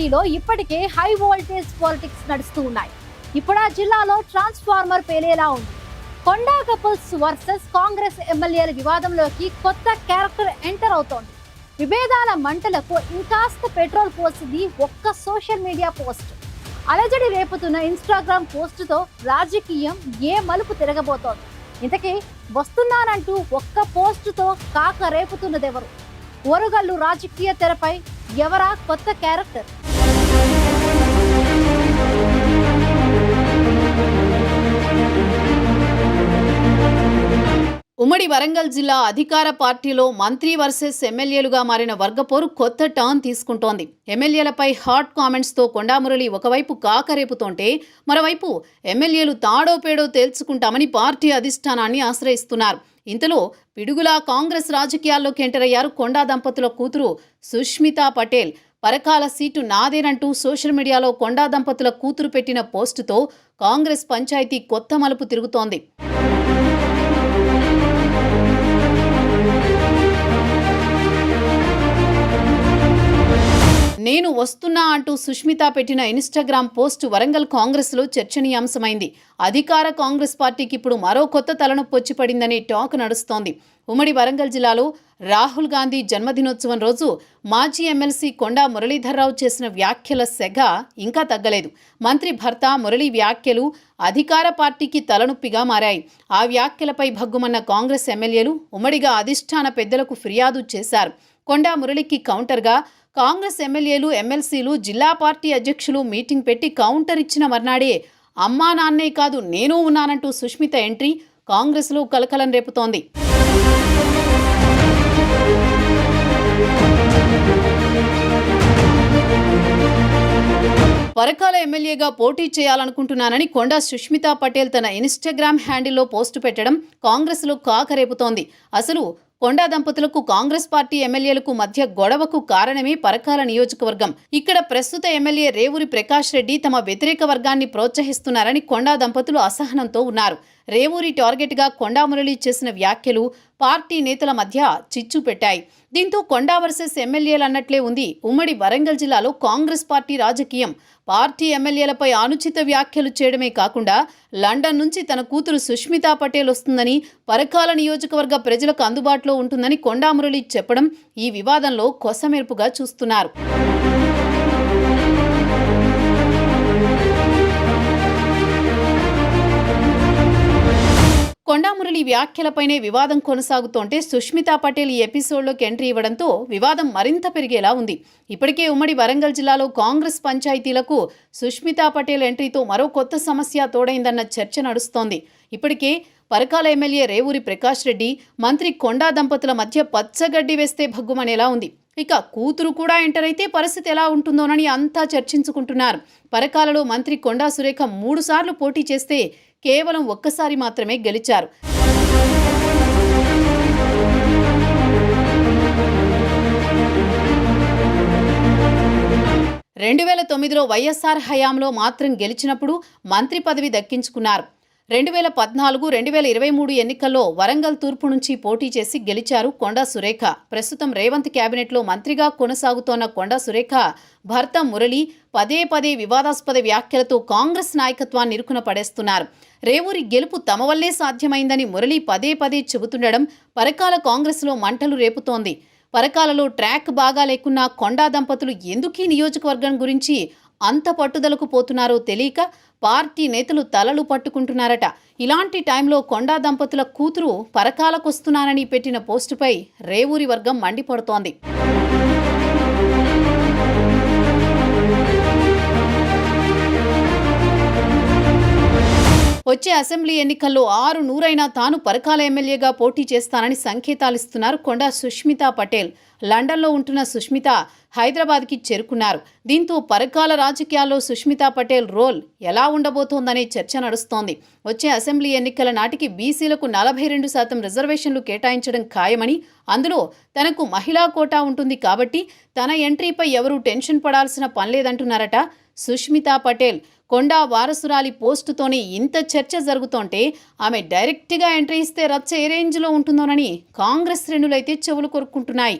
అధికార పార్టీలో ఇప్పటికే హై వోల్టేజ్ పాలిటిక్స్ నడుస్తూ ఉన్నాయి. ఇప్పుడు ఆ జిల్లాలో ట్రాన్స్ఫార్మర్ పేలేలా ఉంది. కొండా కపుల్స్ వర్సెస్ కాంగ్రెస్ ఎమ్మెల్యేల వివాదంలోకి కొత్త క్యారెక్టర్ ఎంటర్ అవుతోంది. విభేదాల మంటలకు ఇంకాస్త పెట్రోల్ పోసింది ఒక్క సోషల్ మీడియా పోస్ట్. అలజడి రేపుతున్న ఇన్స్టాగ్రామ్ పోస్టుతో రాజకీయం ఏ మలుపు తిరగబోతోంది. ఇంతకీ వస్తున్నానంటూ ఒక్క పోస్టుతో కాక రేపుతున్నదెవరు? ఒరుగల్లు రాజకీయ తెరపై ఎవరా కొత్త క్యారెక్టర్? ఉమ్మడి వరంగల్ జిల్లా అధికార పార్టీలో మంత్రి వర్సెస్ ఎమ్మెల్యేలుగా మారిన వర్గపోరు కొత్త టర్న్ తీసుకుంటోంది. ఎమ్మెల్యేలపై హాట్ కామెంట్స్తో కొండామురళి ఒకవైపు కాకరేపుతోంటే మరోవైపు ఎమ్మెల్యేలు తాడో పేడో తేల్చుకుంటామని పార్టీ అధిష్టానాన్ని ఆశ్రయిస్తున్నారు. ఇంతలో పిడుగులా కాంగ్రెస్ రాజకీయాల్లోకి ఎంటర్ అయ్యారు కొండా దంపతుల కూతురు సుష్మితా పటేల్. పరకాల సీటు నాదేనంటూ సోషల్ మీడియాలో కొండా దంపతుల కూతురు పెట్టిన పోస్టుతో కాంగ్రెస్ పంచాయతీ కొత్త మలుపు తిరుగుతోంది. నేను వస్తున్నా అంటూ సుష్మిత పెట్టిన ఇన్స్టాగ్రామ్ పోస్ట్ వరంగల్ కాంగ్రెస్లో చర్చనీయాంశమైంది. అధికార కాంగ్రెస్ పార్టీకి ఇప్పుడు మరో కొత్త తలనొప్పి వచ్చి పడిందని టాక్ నడుస్తోంది. ఉమ్మడి వరంగల్ జిల్లాలో రాహుల్ గాంధీ జన్మదినోత్సవం రోజు మాజీ ఎమ్మెల్సీ కొండా మురళీధర్రావు చేసిన వ్యాఖ్యల సెగ ఇంకా తగ్గలేదు. మంత్రి భర్త మురళీ వ్యాఖ్యలు అధికార పార్టీకి తలనొప్పిగా మారాయి. ఆ వ్యాఖ్యలపై భగ్గుమన్న కాంగ్రెస్ ఎమ్మెల్యేలు ఉమ్మడిగా అధిష్టాన పెద్దలకు ఫిర్యాదు చేశారు. కొండా మురళికి కౌంటర్గా కాంగ్రెస్ ఎమ్మెల్యేలు ఎమ్మెల్సీలు జిల్లా పార్టీ అధ్యక్షులు మీటింగ్ పెట్టి కౌంటర్ ఇచ్చిన మర్నాడే అమ్మా నాన్నే కాదు నేను ఉన్నానంటూ సుష్మిత ఎంట్రీ కాంగ్రెస్లో కలకలం రేపుతోంది. పరకాల ఎమ్మెల్యేగా పోటీ చేయాలనుకుంటున్నానని కొండా సుష్మితా పటేల్ తన ఇన్స్టాగ్రామ్ హ్యాండిల్లో పోస్టు పెట్టడం కాంగ్రెస్లో కాకరేపుతోంది. అసలు కొండా దంపతులకు కాంగ్రెస్ పార్టీ ఎమ్మెల్యేలకు మధ్య గొడవకు కారణమే పరకాల నియోజకవర్గం. ఇక్కడ ప్రస్తుత ఎమ్మెల్యే రేవూరి ప్రకాష్ రెడ్డి తమ వ్యతిరేక వర్గాన్ని ప్రోత్సహిస్తున్నారని కొండా దంపతులు అసహనంతో ఉన్నారు. రేవూరి టార్గెట్గా కొండామురళి చేసిన వ్యాఖ్యలు పార్టీ నేతల మధ్య చిచ్చు పెట్టాయి. దీంతో కొండా వర్సెస్ ఎమ్మెల్యేలు అన్నట్లే ఉంది. ఉమ్మడి వరంగల్ జిల్లాలో కాంగ్రెస్ పార్టీ రాజకీయం. పార్టీ ఎమ్మెల్యేలపై అనుచిత వ్యాఖ్యలు చేయడమే కాకుండా లండన్ నుంచి తన కూతురు సుష్మితా పటేల్ వస్తుందని పరకాల నియోజకవర్గ ప్రజలకు అందుబాటులో ఉంటుందని కొండామురళి చెప్పడం ఈ వివాదంలో కొసమెరుపుగా చూస్తున్నారు. కొండామురళి వ్యాఖ్యలపైనే వివాదం కొనసాగుతోంటే సుష్మితా పటేల్ ఈ ఎపిసోడ్లోకి ఎంట్రీ ఇవ్వడంతో వివాదం మరింత పెరిగేలా ఉంది. ఇప్పటికే ఉమ్మడి వరంగల్ జిల్లాలో కాంగ్రెస్ పంచాయతీలకు సుష్మితా పటేల్ ఎంట్రీతో మరో కొత్త సమస్య తోడైందన్న చర్చ నడుస్తోంది. ఇప్పటికే పరకాల ఎమ్మెల్యే రేవూరి ప్రకాష్ రెడ్డి మంత్రి కొండా దంపతుల మధ్య పచ్చగడ్డి వేస్తే భగ్గుమనేలా ఉంది. ఇక కూతురు కూడా ఎంటర్ అయితే పరిస్థితి ఎలా ఉంటుందోనని అంతా చర్చించుకుంటున్నారు. పరకాలలో మంత్రి కొండా సురేఖ మూడుసార్లు పోటీ చేస్తే కేవలం ఒక్కసారి మాత్రమే గెలిచారు. రెండు వేల తొమ్మిదిలో వైఎస్ఆర్ హయాంలో మాత్రం గెలిచినప్పుడు మంత్రి పదవి దక్కించుకున్నారు. రెండు వేల పద్నాలుగు రెండు వేల ఇరవై మూడు ఎన్నికల్లో వరంగల్ తూర్పు నుంచి పోటీ చేసి గెలిచారు కొండా సురేఖ. ప్రస్తుతం రేవంత్ కేబినెట్లో మంత్రిగా కొనసాగుతోన్న కొండా సురేఖ భర్త మురళి పదే పదే వివాదాస్పద వ్యాఖ్యలతో కాంగ్రెస్ నాయకత్వాన్ని ఇరుకున పడేస్తున్నారు. రేవూరి గెలుపు తమ వల్లే సాధ్యమైందని మురళి పదే పదే చెబుతుండడం పరకాల కాంగ్రెస్లో మంటలు రేపుతోంది. పరకాలలో ట్రాక్ బాగా లేకున్నా కొండా దంపతులు ఎందుకీ నియోజకవర్గం గురించి అంత పట్టుదలకు పోతున్నారో తెలియక పార్టీ నేతలు తలలు పట్టుకుంటున్నారట. ఇలాంటి టైంలో కొండా దంపతుల కూతురు పరకాలకొస్తున్నానని పెట్టిన పోస్టుపై రేవూరి వర్గం మండిపడుతోంది. వచ్చే అసెంబ్లీ ఎన్నికల్లో ఆరు నూరైనా తాను పరకాల ఎమ్మెల్యేగా పోటీ చేస్తానని సంకేతాలిస్తున్నారు కొండా సుష్మిత పటేల్. లండన్లో ఉంటున్న సుష్మిత హైదరాబాద్కి చేరుకున్నారు. దీంతో పరకాల రాజకీయాల్లో సుష్మిత పటేల్ రోల్ ఎలా ఉండబోతోందనే చర్చ నడుస్తోంది. వచ్చే అసెంబ్లీ ఎన్నికల నాటికి బీసీలకు నలభై రెండు శాతం రిజర్వేషన్లు కేటాయించడం ఖాయమని అందులో తనకు మహిళా కోటా ఉంటుంది కాబట్టి తన ఎంట్రీపై ఎవరూ టెన్షన్ పడాల్సిన పనిలేదంటున్నారట సుష్మితా పటేల్ కొండా వారసురాలి పోస్టుతోనే ఇంత చర్చ జరుగుతుంటే ఆమె డైరెక్ట్గా ఎంట్రీ ఇస్తే రచ్చ ఏ రేంజ్లో ఉంటుందోనని కాంగ్రెస్ శ్రేణులైతే చెవులు కొరుక్కుంటున్నాయి.